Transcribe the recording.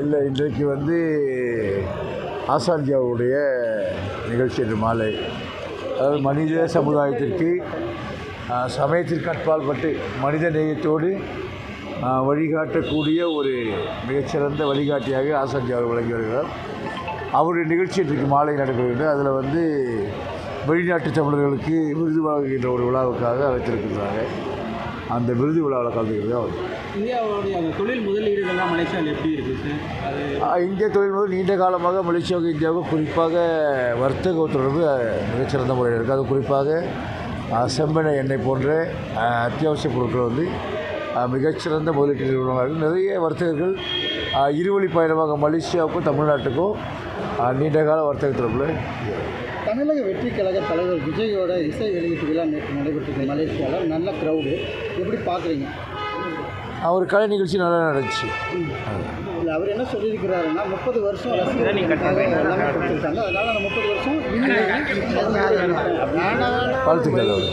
இல்லை இன்றைக்கு வந்து ஆசான்ஜியாவுடைய நிகழ்ச்சி இன்று மாலை. அதாவது மனித சமுதாயத்திற்கு சமயத்திற்கு அப்பாற்பட்டு மனித நேயத்தோடு வழிகாட்டக்கூடிய ஒரு மிகச்சிறந்த வழிகாட்டியாக ஆசான்ஜி அவர் விளங்கி வருகிறார். அவருடைய நிகழ்ச்சி இன்றைக்கு மாலை நடைபெறுகிறது. அதில் வந்து வெளிநாட்டு தமிழர்களுக்கு விருது வழங்குகின்ற ஒரு விழாவுக்காக அழைத்திருக்கிறாங்க அந்த விருது விழாவில் கலந்துக்கிறது அவர். இந்தியாவுடைய அந்த தொழில் முதலீடுகள்லாம் மலேசியாவில் எப்படி இருக்குது சார் இந்திய தொழில் முதல் நீண்ட காலமாக மலேசியாவுக்கும் இந்தியாவுக்கும் குறிப்பாக வர்த்தக தொடர்பு மிகச்சிறந்த முறையில் இருக்குது அது குறிப்பாக செம்பெண்ணை எண்ணெய் போன்ற அத்தியாவசிய பொருட்கள் வந்து மிகச்சிறந்த முதலீட்டு இருக்குது நிறைய வர்த்தகர்கள் இருவழி பயணமாக மலேசியாவுக்கும் தமிழ்நாட்டுக்கும் ஆஹ், நீண்ட கால வர்த்தக தொடர்பில் தமிழக வெற்றி கழக தலைவர் விஜயோட இசை வெளியீட்டு விழா நேற்று நடைபெற்றது மலேசியாவில். நல்ல க்ரௌடு எப்படி பார்க்குறீங்க? ஒரு கலை நிகழ்ச்சி நல்லா நடந்துச்சு. இல்லை அவர் என்ன சொல்லியிருக்கிறாருன்னா முப்பது வருஷம் கொடுத்துருக்காங்க. அதனால் அந்த முப்பது வருஷம் வாழ்த்துக்கள். அவர்